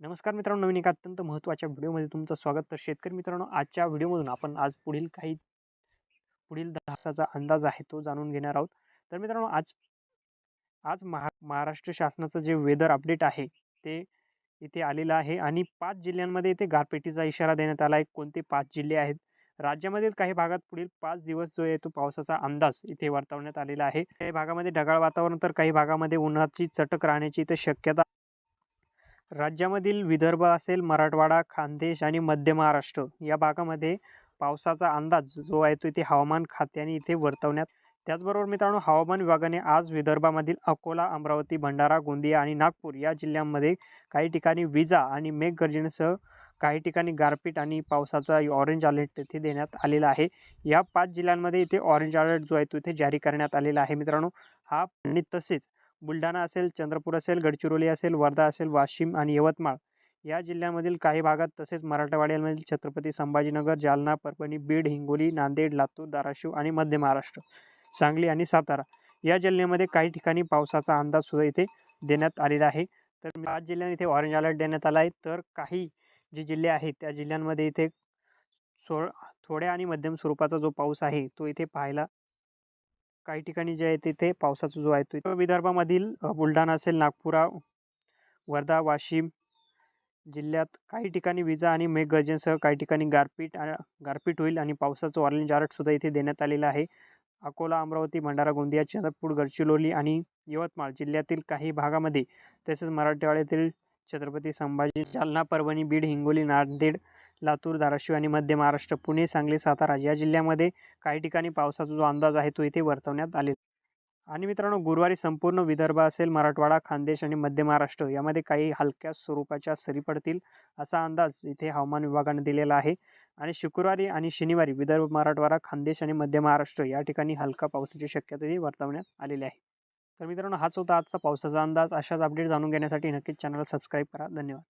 नमस्कार मित्रांनो नवीन एका अत्यंत महत्त्वाच्या व्हिडिओमध्ये तुमचं स्वागत. तर शेतकरी मित्रांनो आजच्या व्हिडिओमधून आपण आज पुढील काही पुढील दहासाचा अंदाज आहे तो जाणून घेणार आहोत. तर मित्रांनो आज आज महा महाराष्ट्र शासनाचं जे वेदर अपडेट आहे ते इथे आलेलं आहे आणि पाच जिल्ह्यांमध्ये इथे गारपेटीचा इशारा देण्यात आला आहे. कोणते पाच जिल्हे आहेत? राज्यामधील काही भागात पुढील पाच दिवस जो आहे तो पावसाचा अंदाज इथे वर्तवण्यात आलेला आहे. काही भागामध्ये ढगाळ वातावरण तर काही भागामध्ये उन्हाची चटक राहण्याची इथे शक्यता राज्यामधील विदर्भ असेल मराठवाडा खानदेश आणि मध्य महाराष्ट्र या भागामध्ये पावसाचा अंदाज जो आहे तो इथे हवामान खात्याने इथे वर्तवण्यात. त्याचबरोबर मित्रांनो हवामान विभागाने आज विदर्भामधील अकोला अमरावती भंडारा गोंदिया आणि नागपूर या जिल्ह्यांमध्ये काही ठिकाणी विजा आणि मेघगर्जनेसह काही ठिकाणी गारपीट आणि पावसाचा ऑरेंज अलर्ट इथे देण्यात आलेला आहे. या पाच जिल्ह्यांमध्ये इथे ऑरेंज अलर्ट जो आहे तो इथे जारी करण्यात आलेला आहे मित्रांनो. हा आणि तसेच बुलढाणा असेल चंद्रपूर असेल गडचिरोली असेल वर्धा असेल वाशिम आणि यवतमाळ या जिल्ह्यामधील काही भागात तसेच मराठवाड्यामधील छत्रपती संभाजीनगर जालना परभणी बीड हिंगोली नांदेड लातूर धाराशिव आणि मध्य महाराष्ट्र सांगली आणि सातारा या जिल्ह्यामध्ये काही ठिकाणी पावसाचा अंदाज सुद्धा इथे देण्यात आलेला आहे. तर पाच जिल्ह्यांना इथे ऑरेंज अलर्ट देण्यात आला आहे. तर काही जे जिल्हे आहेत त्या जिल्ह्यांमध्ये इथे सो थोड्या आणि मध्यम स्वरूपाचा जो पाऊस आहे तो इथे पाहायला काही ठिकाणी जे आहे तिथे पावसाचा जो आहे तो विदर्भामधील बुलढाणा असेल नागपुरा वर्धा वाशिम जिल्ह्यात काही ठिकाणी विजा आणि मेघगर्जनसह काही ठिकाणी गारपीट गारपीट होईल आणि पावसाचं ऑरेंज अलर्टसुद्धा इथे देण्यात आलेलं आहे. अकोला अमरावती भंडारा गोंदिया चंद्रपूर गडचिरोली आणि यवतमाळ जिल्ह्यातील काही भागामध्ये तसेच मराठवाड्यातील छत्रपती संभाजी जालना परभणी बीड हिंगोली नांदेड लातूर धाराशिव आणि मध्य महाराष्ट्र पुणे सांगली सातारा या जिल्ह्यामध्ये काही ठिकाणी पावसाचा जो अंदाज आहे तो इथे वर्तवण्यात आले आणि मित्रांनो गुरुवारी संपूर्ण विदर्भ असेल मराठवाडा खानदेश आणि मध्य महाराष्ट्र यामध्ये काही हलक्या स्वरूपाच्या सरी पडतील असा अंदाज इथे हवामान विभागाने दिलेला आहे. आणि शुक्रवारी आणि शनिवारी विदर्भ मराठवाडा खानदेश आणि मध्य महाराष्ट्र या ठिकाणी हलका पावसाची शक्यताही वर्तवण्यात आलेली आहे. तर मित्रांनो हाच होता आजचा पावसाचा अंदाज. अशाच अपडेट जाणून घेण्यासाठी नक्कीच चॅनल सबस्क्राईब करा. धन्यवाद.